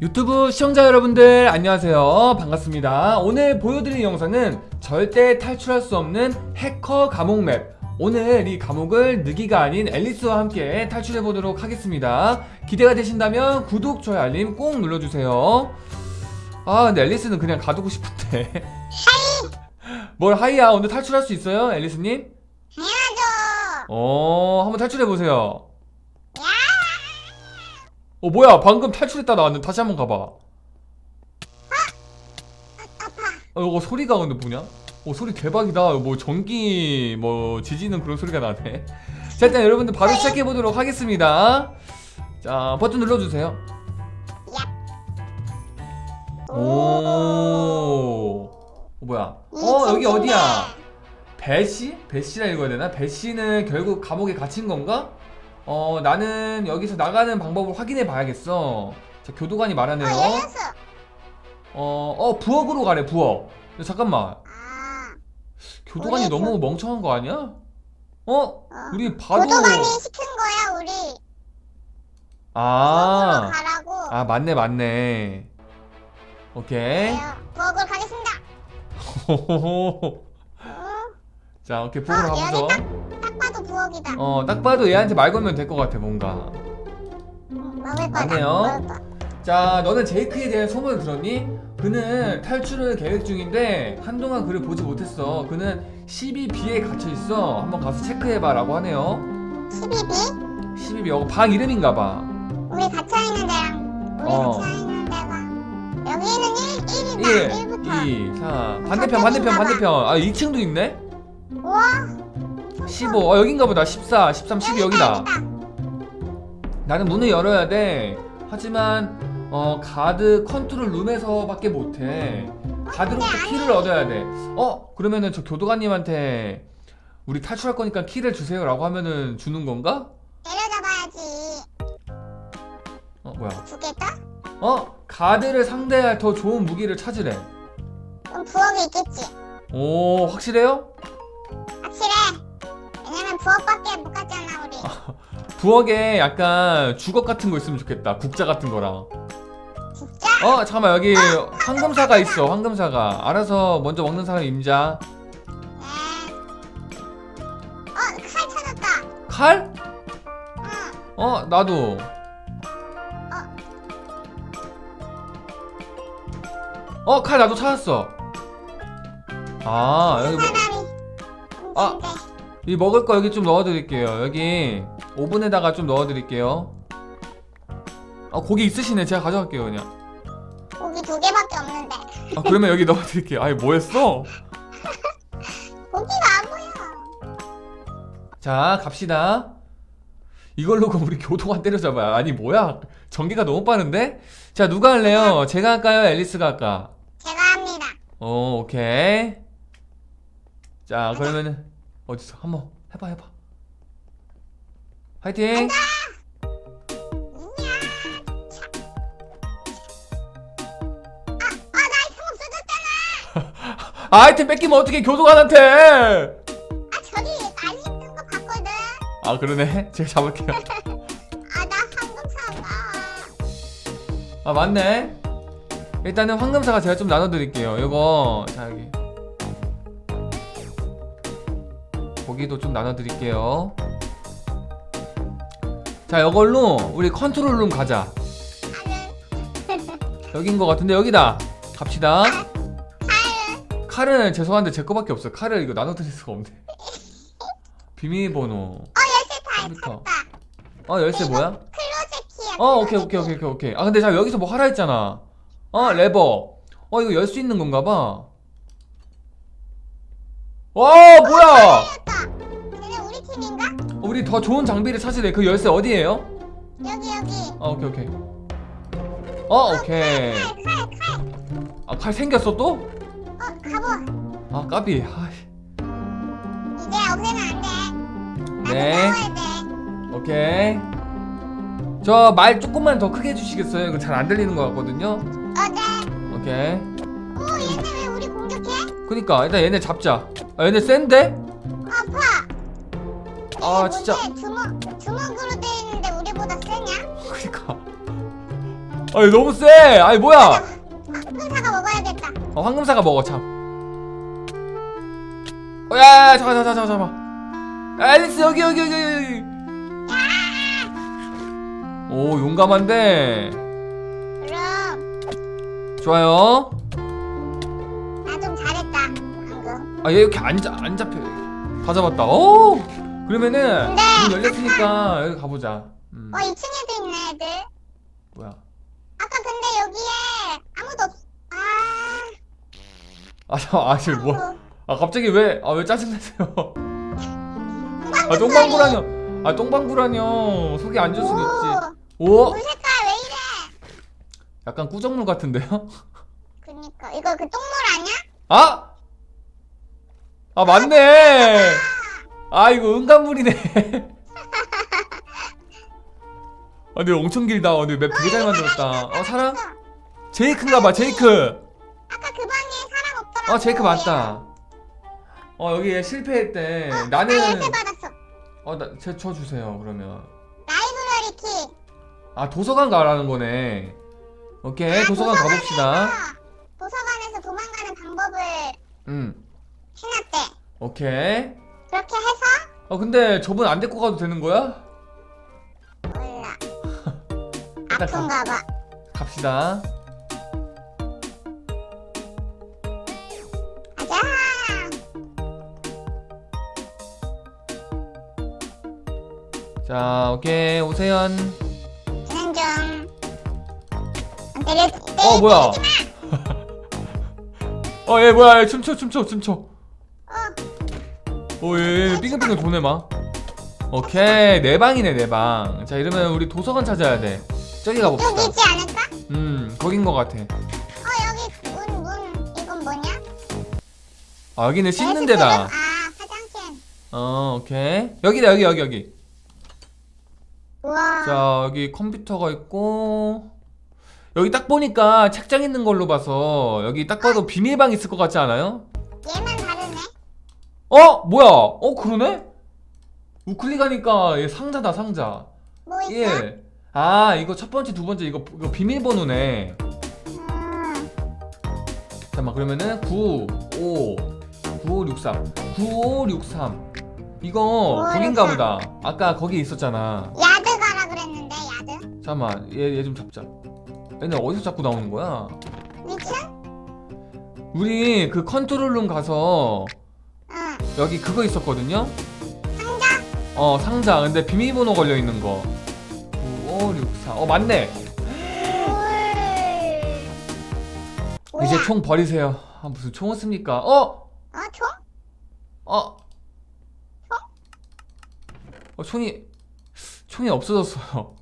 유튜브 시청자 여러분들 안녕하세요. 반갑습니다. 오늘 보여드릴 영상은 절대 탈출할 수 없는 해커 감옥 맵. 오늘 이 감옥을 느기가 아닌 앨리스와 함께 탈출해 보도록 하겠습니다. 기대가 되신다면 구독, 좋아요, 알림 꼭 눌러주세요. 아 근데 앨리스는 그냥 가두고 싶은데. 뭘 하이야? 오늘 탈출할 수 있어요 앨리스님? 해야죠. 어 한번 탈출해 보세요 어 뭐야. 방금 탈출했다 나왔는데 다시 한번 가봐. 어 이거 소리가 근데 뭐냐? 어 소리 대박이다. 뭐 전기 뭐 지지는 그런 소리가 나네. 자 일단 여러분들 바로 시작해 보도록 하겠습니다. 자 버튼 눌러주세요. 오. 어, 뭐야? 어 여기 어디야? 배시? 배시라 읽어야 되나? 배시는 결국 감옥에 갇힌 건가? 어 나는 여기서 나가는 방법을 확인해 봐야겠어 자 교도관이 어, 말하네요 열렸어. 어, 어 부엌으로 가래 부엌 야, 잠깐만 아, 교도관이 우리 너무 멍청한 거 아니야? 어? 우리 봐도 교도관이 시킨 거야, 우리. 아, 가라고. 아 맞네 맞네 오케이 그래요. 부엌으로 가겠습니다. 호호호. 어, 자 오케이 부엌으로 어, 가보죠 딱 부엌이다. 어 딱 봐도 얘한테 말 걸면 될 것 같아 뭔가 먹을 거다. 맞네요. 먹을 거. 자, 너는 제이크에 대한 소문을 들었니? 그는 탈출을 계획 중인데 한동안 그를 보지 못했어. 그는 12B에 갇혀 있어. 한번 가서 체크해봐라고 하네요. 12B? 12B, 어, 방 이름인가봐. 우리 갇혀 있는 데랑 우리 어. 갇혀 있는 데가 여기는 1, 1이다. 1, 1부터. 2, 4. 반대편, 반대편, 반대편. 아, 2층도 있네? 우와. 15. 어, 여긴가 보다. 14, 13, 12 여기다. 나는 문을 열어야 돼. 하지만 어 가드 컨트롤 룸에서밖에 못 해. 가드로부터 키를 얻어야 돼. 어 그러면은 저 교도관님한테 우리 탈출할 거니까 키를 주세요라고 하면은 주는 건가? 내려잡아야지. 어 뭐야? 두 개다? 어 가드를 상대할 더 좋은 무기를 찾으래. 그럼 부엌에 있겠지. 오 확실해요? 부엌밖에 못 갔잖아 우리. 부엌에 약간 주걱 같은 거 있으면 좋겠다. 국자 같은 거랑. 진짜? 어 잠깐만 여기 황금사가 있어. 황금사가 알아서 먼저 먹는 사람 임자. 네. 어칼 찾았다. 칼? 응. 어 나도 어 칼 나도 찾았어 아 여기 뭐, 사람이. 아. 문제인데. 이 먹을 거 여기 좀 넣어드릴게요. 여기 오븐에다가 좀 넣어드릴게요. 아 고기 있으시네. 제가 가져갈게요 그냥. 고기 두 개밖에 없는데. 아 그러면 여기 넣어드릴게요. 아니 뭐했어? 고기가 안 보여. 자 갑시다. 이걸로 그럼 우리 교도관 때려잡아요. 아니 뭐야? 전개가 너무 빠른데? 자 누가 할래요? 제가 할까요? 앨리스가 할까? 제가 합니다. 오, 오케이. 자, 그러면은 어디서 한번 해봐, 해봐. 화이팅! 없어졌잖아. 아, 아이템 뺏기면 어떻게 교도관한테? 아 저기 알림 뜬거 봤거든. 아, 그러네. 제가 잡을게요. 아 나 황금 사과. 아, 맞네. 일단은 황금사가 제가 좀 나눠드릴게요. 이거 자 여기 고기도 좀 나눠드릴게요. 자, 이걸로 우리 컨트롤룸 가자. 여긴 것 같은데 여기다. 갑시다. 칼. 칼은 죄송한데 제 거밖에 없어. 칼을 이거 나눠드릴 수가 없네. 비밀번호. 어 열쇠 다 컴퓨터. 어 열쇠 뭐야? 클로젯 키야. 어 오케이 오케이 오케이 오케이 오케이. 아 근데 자 여기서 뭐 하라 했잖아. 어 레버. 어 이거 열 수 있는 건가 봐. 와 뭐야? 우리 더 좋은 장비를 찾으래. 그 열쇠 어디에요? 여기 여기. 어 오케이 오케이. 어 오케이. 칼 칼 칼. 아 칼 생겼어 또? 어 가보. 아 까비. 아, 이제 없애면 안 돼. 나도 네. 싸워야 돼. 오케이. 저 말 조금만 더 크게 해주시겠어요? 이거 잘 안 들리는 것 같거든요. 어제. 오케이. 오 얘네 왜 우리 공격해? 그니까 일단 얘네 잡자. 아 얘네 센데? 아 진짜. 뭔데 주먹 주먹으로 돼 있는데 우리보다 세냐? 그니까. 아니 너무 세. 아니 뭐야? 황금사가 먹어야겠다. 어, 황금사가 먹어 참. 어, 야, 야, 야, 잠깐, 잠깐, 잠깐, 잠깐. 야, 앨리스 여기, 여기, 여기, 여기. 오, 용감한데. 그럼 좋아요. 나 좀 잘했다. 방금. 아, 얘 이렇게 안, 잡- 안 잡혀. 다 잡았다. 오, 그러면은 네. 문 열렸으니까 여기 가보자. 음, 어 2층에도 있네 애들. 뭐야? 아까 근데 여기에 아무도 없. 아. 아, 아, 지금 뭐? 어, 아, 갑자기 왜? 아, 왜 짜증 내세요? 아, 똥방구 똥방구라뇨. 아, 똥방구라뇨. 속이 안 좋을 수도 있지. 오, 물 색깔 왜 이래? 약간 꾸정물 같은데요? 그니까 이거 그 똥물 아니야? 아! 아 맞네. 아 이거 은간물이네. 아 근데 엄청 길다. 어, 근데 맵 되게 잘 만들었다. 어 사람? 제이크인가 봐 제이크. 아까 그 방에 사람 없더라고. 어 제이크 맞다. 어 여기 얘 실패했대. 나 나는 열쇠 받았어. 어나제 쳐 주세요 그러면. 라이브러리 키. 아 도서관 가라는 거네. 오케이 도서관 가봅시다. 도서관에서 도망가는 방법을 음 해놨대. 오케이. 그렇게 해서 어 근데 저분 안 데리고 가도 되는 거야? 몰라. 일단 가. 아픈가 봐. 갑시다. 가자. 자, 오케이, 오세연. 중. 안 때려. 어, 뭐야? 어, 얘 뭐야? 얘 춤춰, 춤춰, 춤춰. 어. 오, 얘, 얘 빙글빙글 도네 막. 오케이, 내 방이네, 내 방. 자, 이러면 우리 도서관 찾아야 돼. 저기 여기 가봅시다. 있지 않을까? 음, 거긴 것 같아. 어 여기 문 문. 이건 뭐냐? 아, 여기는 씻는 데다. 아 화장실. 어, 오케이. 여기다, 여기, 여기, 여기. 우와. 자, 여기 컴퓨터가 있고. 여기 딱 보니까 책장 있는 걸로 봐서 여기 딱 봐도 비밀방 있을 것 같지 않아요? 어? 뭐야? 어 그러네? 우클릭하니까 얘 상자다 상자 뭐 있어? 예. 아 이거 첫 번째 두 번째 이거, 이거 비밀번호네 음. 잠깐만 그러면은 9 5 9563 9563 이거 9563. 거긴가 보다 아까 거기 있었잖아 야드 가라 그랬는데 야드. 잠깐만 얘 얘 좀 잡자 얘네 어디서 자꾸 나오는 거야? 위층? 우리 그 컨트롤룸 가서 응. 여기 그거 있었거든요? 상자? 어 상자 근데 비밀번호 걸려 있는 거 9564. 어 맞네. 물. 이제? 총 버리세요. 아 무슨 총을 씁니까? 어? 어 총? 어? 어 총이 총이 없어졌어요.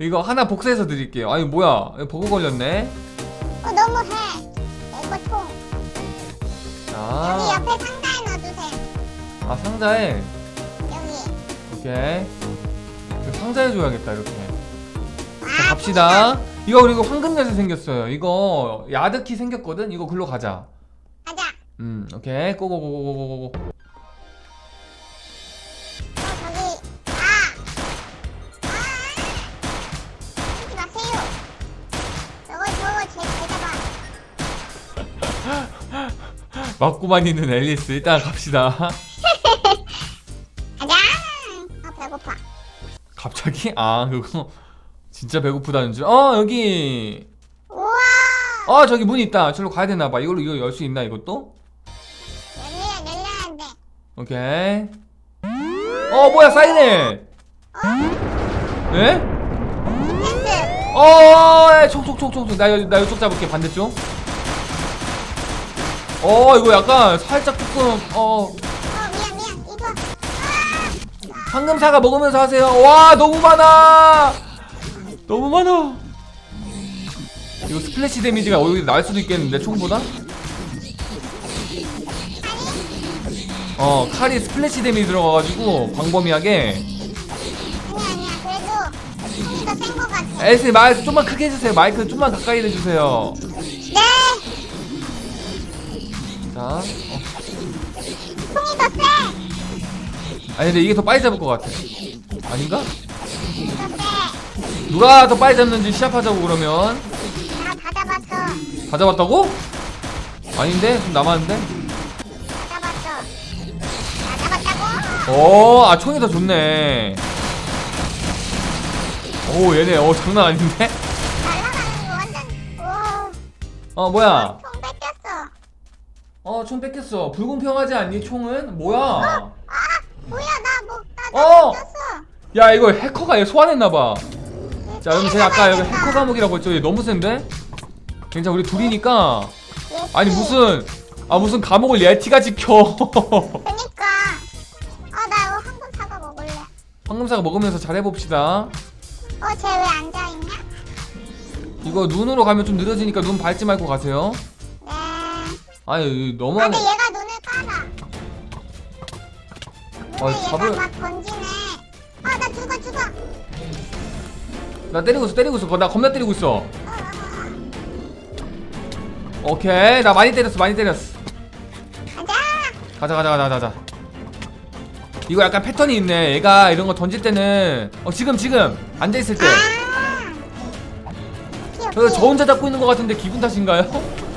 이거 하나 복사해서 드릴게요. 아니 뭐야? 버그 걸렸네. 여기 자, 옆에 상자에 넣어주세요. 아 상자에 여기. 오케이. 이거 상자에 줘야겠다 이렇게. 자 아, 갑시다. 이거 그리고 황금 열쇠 생겼어요. 이거 야드키 생겼거든. 이거 글로 가자. 가자. 음, 오케이. 고고고고고고 맞고만 있는 앨리스. 일단 갑시다. 가자. 아 배고파. 갑자기? 아, 그거 진짜 배고프다는 줄. 어, 여기. 우와. 어, 저기 문 있다. 저기로 가야 되나 봐. 이걸로 이거 열 수 있나 이것도? 열려야 열려야 돼. 오케이. 어, 뭐야? 사이렌. 예? 됐어. 어, 촉촉촉촉촉. 나, 여- 나 이쪽 잡을게. 반대쪽. 어, 이거 약간 살짝 조금 어, 어 미안 미안 이거. 황금사가 먹으면서 하세요. 와, 너무 많아. 너무 많아. 이거 스플래시 데미지가 오히려 날 수도 있겠는데 총보다? 어, 칼이 스플래시 데미지 들어가가지고 광범위하게. 아니야 아니야 그래도 좀더센거 같아. 에스 마이크 좀만 크게 해주세요. 마이크 좀만 가까이 대주세요. 네. 자, 어. 총이 더 세. 아니 근데 이게 더 빨리 잡을 것 같아. 아닌가? 더 세. 누가 더 빨리 잡는지 시합하자고 그러면 나다 잡았어. 다 잡았다고? 아닌데? 좀 남았는데? 다 잡았어. 다 잡았다고. 오, 아 총이 더 좋네. 오, 얘네 어 장난 아닌데? 날아가는 거 완전. 우와. 어 뭐야? 어 총 뺏겼어. 불공평하지 않니? 총은 뭐야? 아 뭐야 나뭐나 어! 뺏겼어. 야 이거 해커가 얘 소환했나봐. 자 여러분 제가 아까 여기 해커 감옥이라고 했죠? 얘 너무 센데? 괜찮아 우리 둘이니까 아니 무슨 아 무슨 감옥을 예티가 지켜. 그니까. 아 나 이거 황금 사과 먹을래. 황금사가 먹으면서 잘해봅시다. 어 쟤 왜 앉아 있냐? 이거 눈으로 가면 좀 느려지니까 눈 밟지 말고 가세요. 아, 근데 너무하네. 얘가 눈을 깔아. 눈을 어, 얘가 잡을- 막 던지네. 아, 나 죽어, 죽어. 나 때리고 있어 때리고 있어. 나 겁나 때리고 있어. 오케이 나 많이 때렸어 많이 때렸어. 가자. 가자 가자 가자 가자. 이거 약간 패턴이 있네. 얘가 이런 거 던질 때는 어 지금 지금 앉아 있을 때. 아. 오케이, 그래서 오케이. 저 혼자 잡고 있는 것 같은데 기분 탓인가요?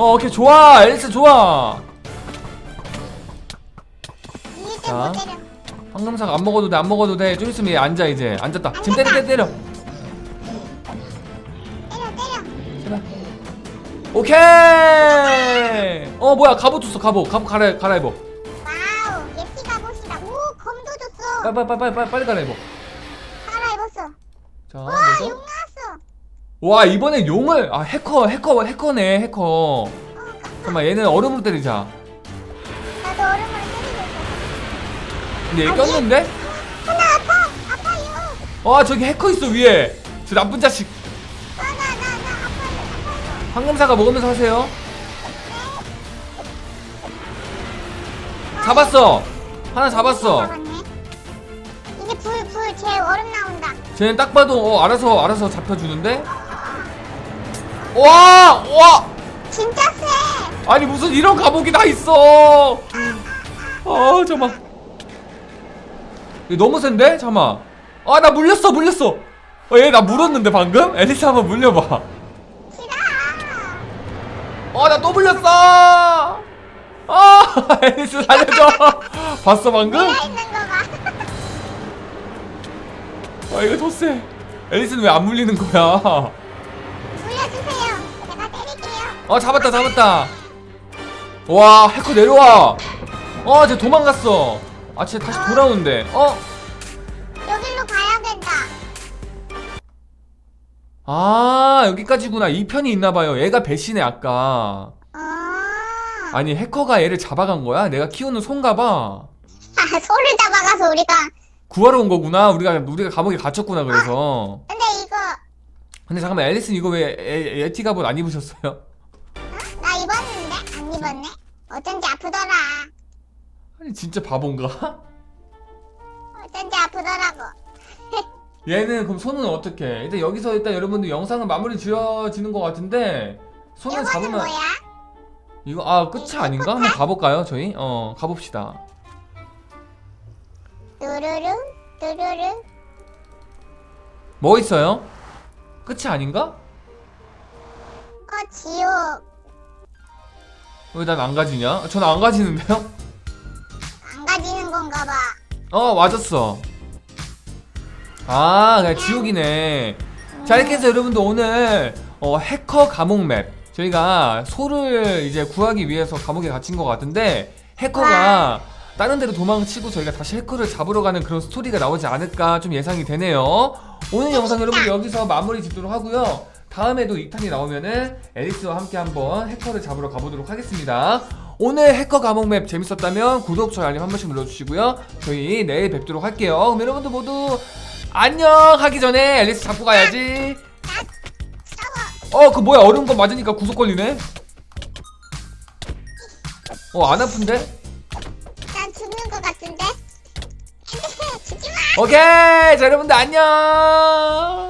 어 오케이 좋아 앨리스 좋아. 자. 때려. 황금사가 안 먹어도 돼 안 먹어도 돼. 좀 있으면 얘 앉아 이제 앉았다. 지금 때려 때려 때려. 때려, 때려. 제발. 오케이. 어 뭐야 갑옷 줬어 갑옷 갑옷 갈아 갈아입어. 와우, 예티 갑옷이다. 오, 검도 줬어. 빨리 빨리 빨리 빨리 빨리 갈아입어. 갈아입었어. 자 와, 그래서 용 나왔어. 와 이번에 용을 아 해커 해커 해커네 해커. 어, 잠깐만 얘는 얼음으로 때리자. 나도 얼음을 때리고. 근데 얘 꼈는데? 하나 아파, 아파요. 와 저기 해커 있어 위에. 저 나쁜 자식. 아, 나, 나, 나 아파요, 아파요. 황금사가 먹으면서 하세요. 잡았어. 하나 잡았어. 잡았네. 이제 불, 불, 제 얼음 나온다. 쟤는 딱 봐도 어, 알아서 알아서 잡혀주는데. 와, 와. 진짜 세. 아니 무슨 이런 감옥이 다 있어. 아 잠만. 이거 너무 센데? 잠만. 아나 물렸어 물렸어. 어, 얘나 물었는데 방금? 앨리스 한번 물려봐. 싫어. 어나또 물렸어. 아 앨리스 살려줘. 봤어 방금? 내가 있는 거 봐. 아 이거 더 세. 앨리스는 왜 안 물리는 거야? 어 잡았다 잡았다. 와 해커 내려와. 어쟤 도망갔어. 아쟤 다시 돌아오는데. 어? 여기로 가야 된다. 아 여기까지구나. 이 편이 있나봐요. 얘가 배신해 아까. 아, 아니 해커가 얘를 잡아간 거야? 내가 키우는 손가봐. 아 소를 잡아가서 우리가. 구하러 온 거구나. 우리가 우리가 감옥에 갇혔구나 그래서. 근데 이거 근데 잠깐만 앨리스는 이거 왜 에, 에티 갑옷 안 입으셨어요? 어쩐지 아프더라. 아니 진짜 바본가? 어쩐지 아프더라고. 얘는 그럼 손은 어떻게? 일단 여기서 일단 여러분들 영상은 마무리 지어지는 것 같은데 손을 이거는 잡으면 뭐야? 이거 아 끝이 아닌가? 한번 가볼까요 저희? 어 가봅시다. 뚜루루 뚜루루. 뭐 있어요? 끝이 아닌가? 어 지옥 왜 난 안 가지냐? 저는 안 가지는데요? 안 가지는 건가 봐. 어 맞았어. 아 그냥 지옥이네. 자 이렇게 해서 여러분들 오늘 어, 해커 감옥 맵 저희가 소를 이제 구하기 위해서 감옥에 갇힌 것 같은데 해커가 다른 데로 도망치고 저희가 다시 해커를 잡으러 가는 그런 스토리가 나오지 않을까 좀 예상이 되네요. 오늘 영상 여러분 여기서 마무리 짓도록 하고요. 다음에도 2탄이 나오면은 앨리스와 함께 한번 해커를 잡으러 가보도록 하겠습니다. 오늘 해커 감옥 맵 재밌었다면 구독, 좋아요, 알림 한 번씩 눌러주시고요. 저희 내일 뵙도록 할게요. 그럼 여러분들 모두 안녕 하기 전에 앨리스 잡고 가야지. 어, 그 뭐야 얼음 거 맞으니까 구속 걸리네. 어, 안 아픈데? 난 죽는 것 같은데. 죽지 마. 오케이, 자 여러분들 안녕.